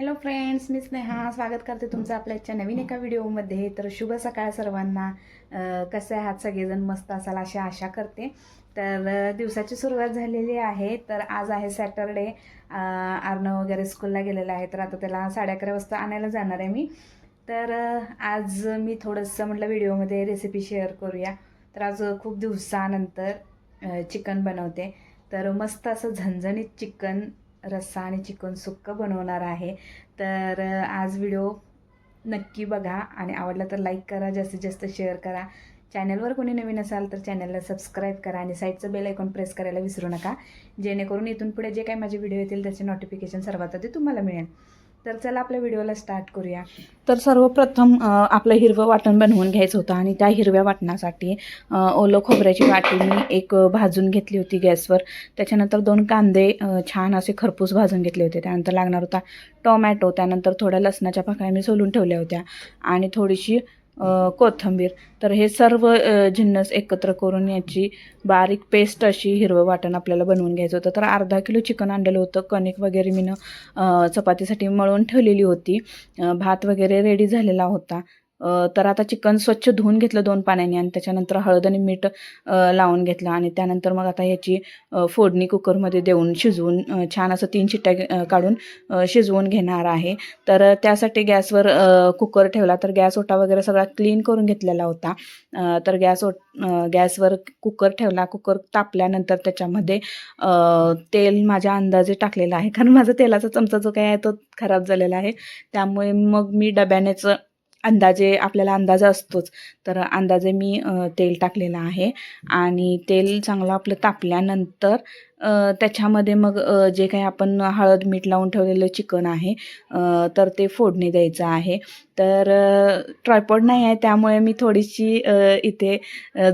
Hello friends मी स्नेहा. स्वागत करते तुमचं आपल्या आजच्या नवीन एका व्हिडिओमध्ये. तर शुभ सकाळ सर्वांना. कसं कसे आहात सगळेजण? मस्त असाल अशी आशा करते. तर दिवसाची सुरुवात झालेली आहे. तर आज आहे सॅटरडे आर्नव वगैरे स्कूलला गेलेला आहे. तर आता त्याला साडे अकरा वाजता आणायला जाणार आहे मी. तर आज मी थोडंसं म्हटलं व्हिडिओमध्ये रेसिपी शेअर करूया. तर आज खूप दिवसानंतर चिकन बनवते. तर मस्त असं झणझणीत चिकन रस्सा आणि चिकन सुक्क बनवणार आहे. तर आज व्हिडिओ नक्की बघा आणि आवडला तर लाईक करा जास्तीत जास्त शेअर करा. चॅनलवर कोणी नवीन असाल तर चॅनलला सबस्क्राईब करा आणि साईडचं बेल ऐकून प्रेस करायला विसरू नका. जेणेकरून इथून पुढे जे काही माझे व्हिडिओ येतील त्याचे नोटिफिकेशन सर्वात आधी तुम्हाला मिळेल. तर चला आपल्या व्हिडिओला स्टार्ट करूया. तर सर्वप्रथम आपलं हिरवं वाटण बनवून घ्यायचं होतं आणि त्या हिरव्या वाटणासाठी ओलं खोबऱ्याची वाटी मी एक भाजून घेतली होती गॅसवर. त्याच्यानंतर दोन कांदे छान असे खरपूस भाजून घेतले होते. त्यानंतर लागणार होता टोमॅटो. त्यानंतर थोड्या लसणाच्या पाकळ्या मी सोलून ठेवल्या होत्या. आणि थोडीशी कोथिंबीर. तर हे सर्व जिन्नस एकत्र करून याची बारीक पेस्ट अशी हिरवं वाटण आपल्याला बनवून घ्यायचं होतं. तर अर्धा किलो चिकन आणलेलं होतं. कणिक वगैरे मीनं चपातीसाठी मळून ठेवलेली होती. भात वगैरे रेडी झालेला होता. तर आता चिकन स्वच्छ धुवून घेतलं दोन पाण्याने आणि त्याच्यानंतर हळद आणि मीठ लावून घेतलं आणि त्यानंतर मग आता याची फोडणी कुकरमध्ये देऊन शिजवून छान असं तीन शिट्ट्या काढून शिजवून घेणार आहे. तर त्यासाठी गॅसवर कुकर ठेवला तर गॅस ओटा वगैरे सगळा क्लीन करून घेतलेला होता. तर गॅस ओट गॅसवर कुकर ठेवला. कुकर तापल्यानंतर त्याच्यामध्ये तेल माझ्या अंदाजे टाकलेलं आहे. कारण माझा तेलाचा चमचा जो काय आहे तो खराब झालेला आहे. त्यामुळे मग मी डब्यानेच अंदाजे आपल्याला अंदाज असतोच. तर अंदाजे मी तेल टाकलेलं आहे. आणि तेल चांगलं आपलं तापल्यानंतर त्याच्यामध्ये मग जे काही आपण हळद मीठ लावून ठेवलेलं चिकन आहे तर ते फोडणी द्यायचं आहे. तर ट्रायपॉड नाही आहे त्यामुळे मी थोडीशी इथे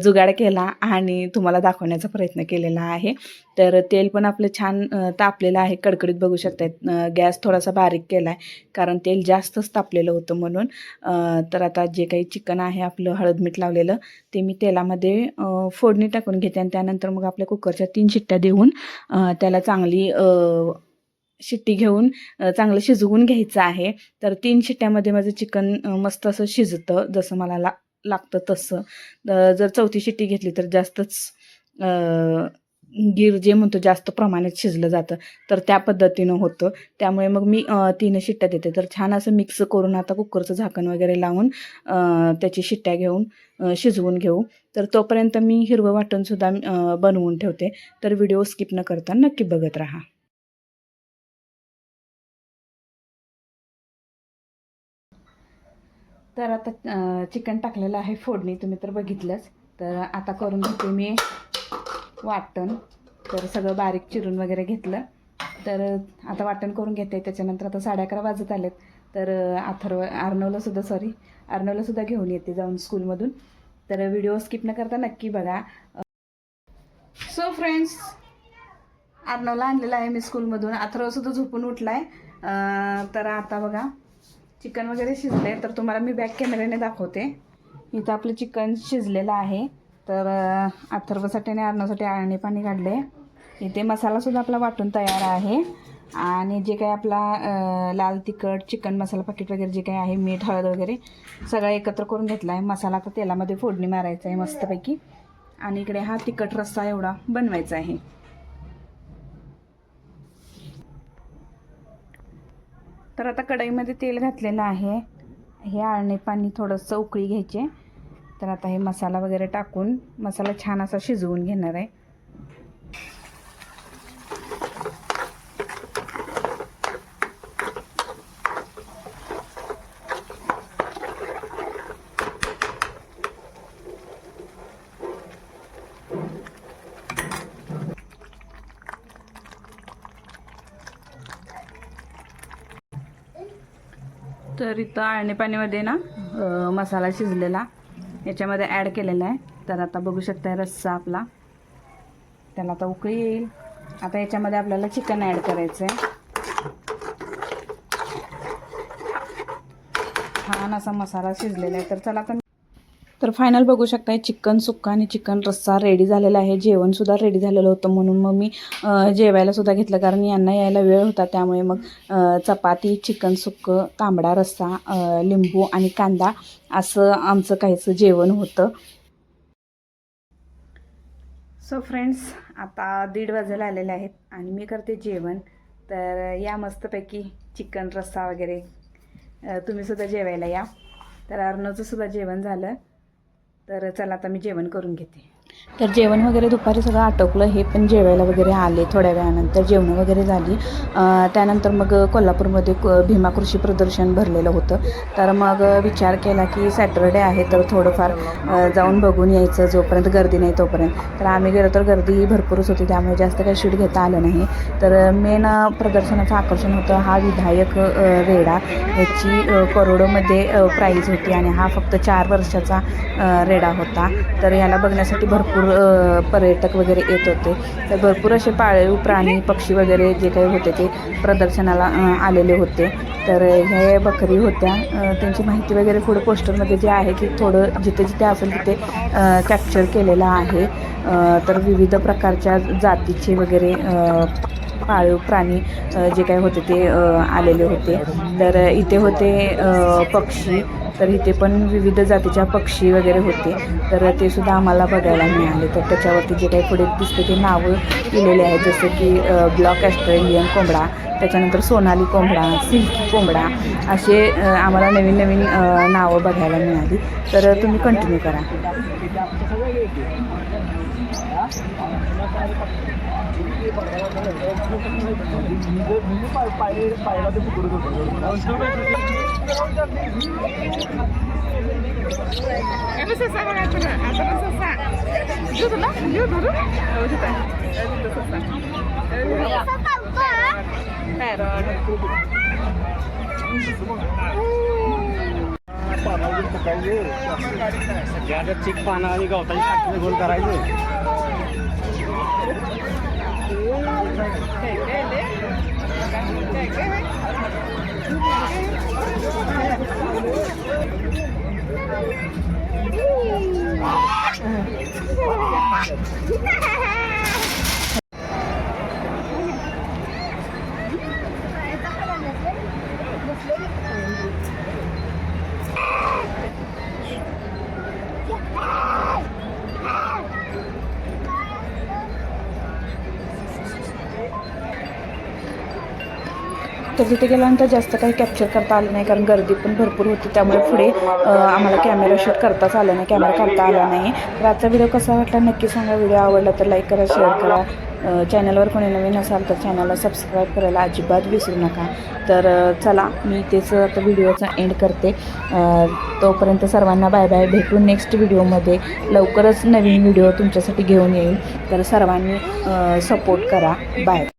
जुगाड केला आणि तुम्हाला दाखवण्याचा प्रयत्न केलेला आहे. तर तेल पण आपलं छान तापलेलं आहे. कडकडीत बघू शकतात गॅस थोडासा बारीक केला आहे कारण तेल जास्तच तापलेलं होतं म्हणून. तर आता जे काही चिकन आहे आपलं हळद मीठ लावलेलं ते मी तेलामध्ये फोडणी टाकून घेते आणि त्यानंतर मग आपल्या कुकरच्या तीन शिट्ट्या देऊन त्याला चांगली शिट्टी घेऊन चांगलं शिजवून घ्यायचं आहे. तर तीन शिट्ट्यामध्ये माझं चिकन मस्त असं शिजतं जसं मला ला लागतं तसं. जर चौथी शिट्टी घेतली तर जास्तच गीर जे म्हणतो जास्त प्रमाणात शिजलं जातं तर त्या पद्धतीनं होतं. त्यामुळे मग मी तीन शिट्ट्या देते. तर छान असं मिक्स करून आता कुकरचं झाकण वगैरे लावून त्याची शिट्ट्या घेऊन शिजवून घेऊ. तर तोपर्यंत मी हिरवं वाटणसुद्धा बनवून ठेवते. तर व्हिडिओ स्किप न करता नक्की बघत राहा. तर आता चिकन टाकलेलं आहे फोडणी. तुम्ही तर बघितलंच. तर आता करून घेते मी. वाटण. तर सगळं बारीक चिरून वगैरे घेतलं. तर आता वाटण करून घेते. त्याच्यानंतर आता साडे अकरा वाजत आलेत. तर अथर्व अर्नवला सुद्धा सॉरी अर्नवला सुद्धा घेऊन येते जाऊन स्कूलमधून तर व्हिडिओ स्किप न करता नक्की बघा. सो फ्रेंड्स अर्नवला आणलेला आहे मी स्कूलमधून अथर्व सुद्धा झोपून उठलाय. आहे तर आता बघा चिकन वगैरे शिजले तर तुम्हाला मी बॅक कॅमेऱ्याने दाखवते. इथं आपलं चिकन शिजलेलं आहे. तर अथर्वसाठी आणि अर्णवसाठी आळणी पाणी काढले. इथे मसालासुद्धा आपला वाटून तयार आहे. आणि जे काही आपला लाल तिखट चिकन मसाला पाकिट वगैरे जे काही आहे मीठ हळद वगैरे सगळं एकत्र करून घेतलं आहे मसाला आता तेलामध्ये फोडणी मारायचा आहे मस्तपैकी. आणि इकडे हा तिखट रस्सा एवढा बनवायचा आहे. तर आता कढईमध्ये तेल घातलेलं आहे. हे आळणी पाणी थोडंसं उकळी घ्यायचे. तर आता हे मसाला वगैरे टाकून मसाला छान असा शिजवून घेणार आहे. तर इथं आळणी पाणीमध्ये ना मसाला शिजलेला. याच्यामध्ये ॲड केलेला आहे. तर आता बघू शकता रस्सा आपला. त्याला आता उकळी येईल. आता याच्यामध्ये आपल्याला चिकन ॲड करायचं आहे छान असा मसाला शिजलेला आहे. तर चला आता तर फायनल बघू शकताय चिकन सुक्का आणि चिकन रस्सा रेडी झालेला आहे. जेवणसुद्धा रेडी झालेलं होतं म्हणून मग मी जेवायलासुद्धा घेतलं कारण यांना यायला वेळ होता. त्यामुळे मग चपाती चिकन सुक्कं तांबडा रस्सा लिंबू आणि कांदा असं आमचं काहीचं जेवण होतं. सो फ्रेंड्स आता दीड वाजायला आलेले आहेत आणि मी करते जेवण. तर या मस्तपैकी चिकन रस्सा वगैरे तुम्हीसुद्धा जेवायला या. तर अर्णवचं सुद्धा जेवण झालं. तर चला आता मी जेवण करून घेते. तर जेवण वगैरे दुपारी सगळं आटोकलं हे पण जेवायला वगैरे आले थोड्या वेळानंतर. जेवणं वगैरे झाली. त्यानंतर मग कोल्हापूरमध्ये क- भीमा कृषी प्रदर्शन भरलेलं होतं. तर मग विचार केला की सॅटरडे आहे तर थोडंफार जाऊन बघून यायचं जोपर्यंत गर्दी नाही तोपर्यंत. तर आम्ही गेलो तर गर्दी भरपूरच होती त्यामुळे जास्त काही शूट घेता आलं नाही. तर मेन प्रदर्शनाचं आकर्षण होतं हा विधायक रेडा याची करोडोमध्ये प्राईज होती. आणि हा फक्त चार वर्षाचा रे रेडा होता. तर याला बघण्यासाठी भरपूर पर्यटक वगैरे येत होते. तर भरपूर असे पाळीव प्राणी पक्षी वगैरे जे काही होते ते प्रदर्शनाला आलेले होते. तर हे बकरी होत्या. त्यांची माहिती वगैरे पुढे पोस्टरमध्ये जे आहे की थोडं जिथे जिथे असेल तिथे कॅप्चर केलेलं आहे. तर विविध प्रकारच्या जातीचे वगैरे पाळीव प्राणी जे काही होते ते आलेले होते. तर इथे होते पक्षी. तर इथे पण विविध जातीच्या पक्षी वगैरे होते. तर ते सुद्धा आम्हाला बघायला मिळाले. तर त्याच्यावरती जे काही पुढे दिसते ते नावं लिहिलेले आहेत. जसं की ब्लॉक ॲस्ट्रेलियन कोंबडा त्याच्यानंतर सोनाली कोंबडा सिल्की कोंबडा असे आम्हाला नवीन नवीन नावं बघायला मिळाली. तर तुम्ही कंटिन्यू करा. चिक पानं आणि गवताची फाटणे गोल करायचे Kể तर तिथे गेल्यानंतर जास्त काही कॅप्चर करता आलं नाही कारण गर्दी पण भरपूर होती. त्यामुळे पुढे आम्हाला कॅमेरा शूट करताच आला नाही कॅमेरा काढता आला नाही. तर आजचा व्हिडिओ कसा वाटला नक्की सांगा. व्हिडिओ आवडला तर लाईक करा शेअर करा. चॅनलवर कोणी नवीन असाल तर चॅनलला सबस्क्राईब करायला अजिबात विसरू नका. तर चला मी तेच आता व्हिडिओचा एंड करते. तोपर्यंत सर्वांना बाय बाय भेटू नेक्स्ट व्हिडिओमध्ये लवकरच नवीन व्हिडिओ तुमच्यासाठी घेऊन येईल. तर सर्वांनी सपोर्ट करा. बाय